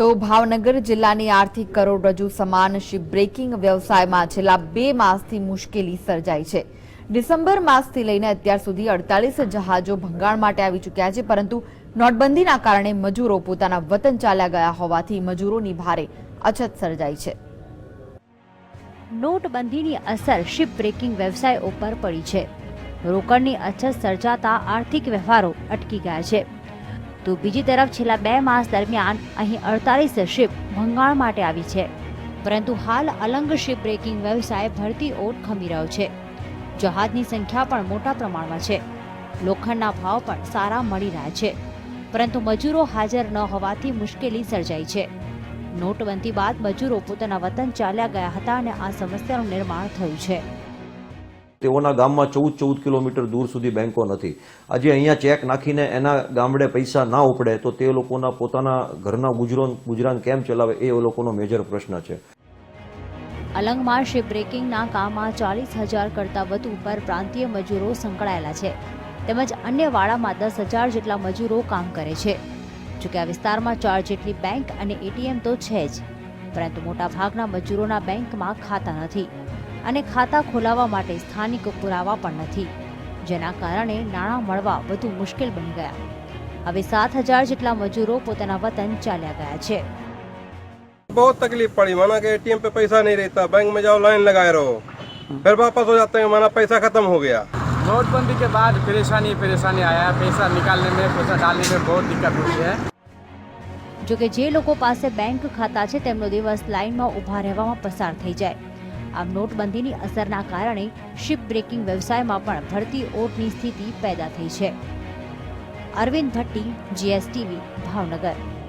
તો ભાવનગર જિલ્લાની આર્થિક કરોડરજ્જુ સમાન શિપ બ્રેકિંગ વ્યવસાયમાં છેલ્લા બે માસથી મુશ્કેલી સર્જાઈ છે. ડિસેમ્બર માસથી લઈને અત્યાર સુધી અડતાલીસ જહાજો ભંગાણ માટે આવી ચૂક્યા છે, પરંતુ નોટબંધીના કારણે મજૂરો પોતાના વતન ચાલ્યા ગયા હોવાથી મજૂરોની ભારે અછત સર્જાઈ છે. નોટબંધીની અસર શિપ બ્રેકિંગ વ્યવસાય ઉપર પડી છે. રોકડની અછત સર્જાતા આર્થિક વ્યવહારો અટકી ગયા છે. તો બીજી તરફ છેલ્લા બે માસ દરમિયાન અહીં અડતાલીસ શિપ ભંગાણ માટે આવી છે. પરંતુ હાલ અલંગ શિપ બ્રેકિંગ વ્યવસાય ભરતી ઓટ ખમી રહ્યો છે. જહાજની સંખ્યા પણ મોટા પ્રમાણમાં છે. લોખંડના ભાવ પણ સારા મળી રહ્યા છે. પરંતુ મજૂરો હાજર ન હોવાથી મુશ્કેલી સર્જાઈ છે. નોટબંધી બાદ મજૂરો પોતાના વતન ચાલ્યા ગયા હતા અને આ સમસ્યાનું નિર્માણ થયું છે. તેઓના ગામમાં ચૌદ ચૌદ કિલોમીટર દૂર સુધી બેંકો નથી. આજે અહીંયા ચેક નાખીને એના ગામડે પૈસા ના ઉપડે તો તે લોકોના પોતાના ઘરના ગુજરાન ગુજરાન કેમ ચલાવે એ લોકોનો મેજર પ્રશ્ન છે. અલંગમાં શિપ બ્રેકિંગના કામમાં ચાલીસ હજાર કરતાં વધુ પર પ્રાંતીય મજૂરો સંકળાયેલા છે. તેમજ અન્ય વાડામાં દસ હજાર જેટલા મજૂરો કામ કરે છે. જોકે આ વિસ્તારમાં ચાર જેટલી બેંક અને એટીએમ તો છે જ. પરંતુ મોટાભાગના મજૂરોના બેંકમાં ખાતા નથી. અને ખાતા ખોલાવવા માટે સ્થાનિક પુરાવા પણ નથી જેના કારણે નાણાં મળવા વધુ મુશ્કેલ બની ગયા હવે સાત હજાર જેટલા મજૂરો પોતાના વતન ચાલ્યા ગયા છે बहुत तकलीफ पड़ी माना कि एटीएम पे पैसा नहीं रहता बैंक में जाओ लाइन लगाए रहो फिर वापस हो जाते हैं माना पैसा खत्म हो गया नोटबंदी के बाद परेशानी परेशानी आया पैसा निकालने में पैसा डालने में बहुत दिक्कत होती है જોકે જે લોકો પાસે બેંક ખાતા છે તેમનો દિવસ લાઇનમાં ઊભા રહેવામાં પસાર થઈ જાય આમ નોટબંધીની અસરના કારણે શિપ બ્રેકિંગ વ્યવસાયમાં પણ ભરતી ઓટની સ્થિતિ પેદા થઈ છે. અરવિંદ ભટ્ટી જીએસટીવી ભાવનગર.